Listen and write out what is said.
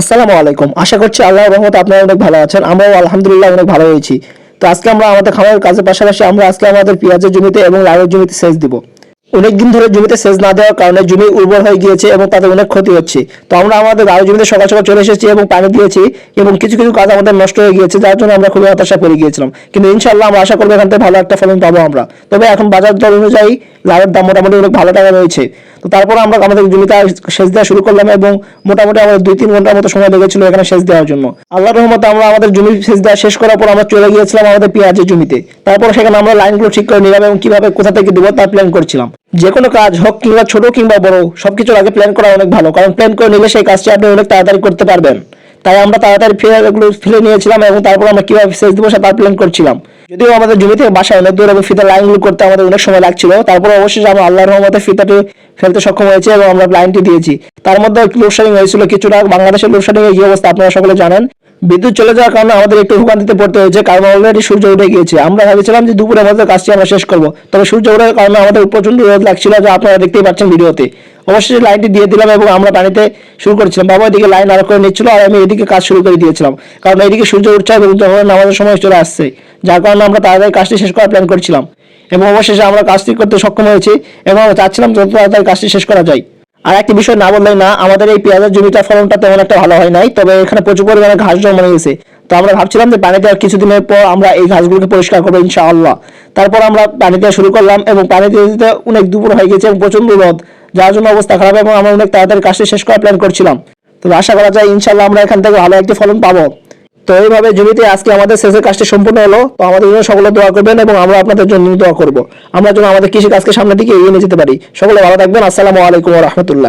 আসসালামু আলাইকুম। আশা করছি আল্লাহর রহমত আপনারা অনেক ভালো আছেন। আমরাও আলহামদুলিল্লাহ অনেক ভালো হয়েছি। তো আজকে আমরা আমাদের খামারের কাজের পাশাপাশি আমরা আজকে আমাদের পেঁয়াজের জমিতে এবং লাউয়ের জমিতে সেচ দিব। অনেকদিন ধরে জমিতে সেচ না দেওয়ার কারণে জমি উর্বর হয়ে গিয়েছে এবং তাতে অনেক ক্ষতি হচ্ছে। তো আমরা আমাদের লাউ জমিতে সকাল সকাল চলে এসেছি এবং পানি দিয়েছি এবং কিছু কিছু কাজ আমাদের নষ্ট হয়ে গিয়েছে, যার জন্য আমরা খুবই হতাশা পড়ে গিয়েছিলাম। কিন্তু ইনশাল্লাহ আমরা আশা করব এখান থেকে ভালো একটা ফলন পাবো আমরা। তবে এখন বাজার দর অনুযায়ী লাউয়ের দাম মোটামুটি অনেক ভালো টাকা রয়েছে। তো তারপর আমরা আমাদের জমিতে সেচ দেওয়া শুরু করলাম এবং মোটামুটি আমাদের দুই তিন ঘণ্টার মতো সময় লেগেছিল এখানে সেচ দেওয়ার জন্য। আল্লাহ রহমতে আমরা আমাদের জমি সেচ দেওয়া শেষ করার পর আমরা চলে গিয়েছিলাম আমাদের পেঁয়াজের জমিতে। তারপর সেখানে আমরা লাইনগুলো ঠিক করে নিলাম এবং কীভাবে কোথা থেকে দেবো তার প্ল্যান করছিলাম। যে কোনো কাজ হোক কিংবা ছোট কিংবা বড়, সবকিছুর আগে প্ল্যান করা অনেক ভালো। কারণ প্ল্যান করে নিলে সেই কাজটি আপনি অনেক তাড়াতাড়ি করতে পারবেন। তাই আমরা তাড়াতাড়ি ফিরে এগুলো ফেলে নিয়েছিলাম এবং তারপর আমরা কীভাবে সেচ দেবো সেটা প্ল্যান করছিলাম। যদিও আমাদের জমি থেকে বাসায় অনেক দূর এবং ফিতা লাইনগুলো করতে আমাদের অনেক সময় লাগছিল, তারপর অবশ্যই আমরা আল্লাহর রহমতে ফিতাটি ফেলতে সক্ষম হয়েছে এবং আমরা লাইনটি দিয়েছি। তার মধ্যে লোডশেডিং হয়েছিল কিছুটা, বাংলাদেশের লোডশেডিং এই অবস্থা আপনারা সকলে জানেন। বিদ্যুৎ চলে যাওয়ার কারণে আমাদের একটু ভোগান্তিতে পড়তে হয়েছে, কারণ অলরেডি সূর্য উঠে গিয়েছে। আমরা ভেবেছিলাম যে দুপুরের মধ্যে কাজটি আমরা শেষ করব, তবে সূর্য ওঠার কারণে আমাদের প্রচণ্ড রোদ লাগছিল যা আপনারা দেখতেই পাচ্ছেন ভিডিওতে। অবশ্যই লাইনটি দিয়ে দিলাম এবং আমরা পানিতে শুরু করেছিলাম, বাবা এদিকে লাইন আরও করে নিচ্ছিল আর আমি এদিকে কাজ শুরু করে দিয়েছিলাম, কারণ এদিকে সূর্য উঠছে এবং যখন নামাজের সময় চলে আসছে, যার কারণে আমরা তাড়াতাড়ি কাজটি শেষ করার প্ল্যান করছিলাম। এবং অবশেষে আমরা কাজটি করতে সক্ষম হয়েছি এবং চাচ্ছিলাম যত তাড়াতাড়ি কাজটি শেষ করা যায়। আর একটি বিষয় না বললেই না, আমাদের এই পেঁয়াজের জমিটার ফলনটা তেমন একটা ভালো হয় নাই, তবে এখানে প্রচুর পরিমাণে ঘাস জমা গেছে তো আমরা ভাবছিলাম যে পানি দেওয়ার কিছুদিনের পর আমরা এই ঘাসগুলোকে পরিষ্কার করব ইনশাআল্লাহ। তারপর আমরা পানি দেওয়া শুরু করলাম এবং পানি দিয়ে দিতে অনেক দুপুর হয়ে গেছে এবং প্রচণ্ড রোদ, যার জন্য অবস্থা খারাপ এবং আমরা অনেক তাড়াতাড়ি কাজটি শেষ করার প্ল্যান করছিলাম। তবে আশা করা যায় ইনশাআল্লাহ আমরা এখান থেকে ভালো একটি ফলন পাবো। তো এইভাবে জমিতে আজকে আমাদের শেষের কাজটি সম্পূর্ণ হলো। তো আমাদের জন্য সকলে দোয়া করবেন এবং আমরা আপনাদের জন্য দোয়া করব। আমরা যেন আমাদের কৃষি কাজকে সামনের দিকে এগিয়ে নিয়ে যেতে পারি। সকলে ভালো থাকবেন। আসসালামু আলাইকুম রহমতুল্লাহ।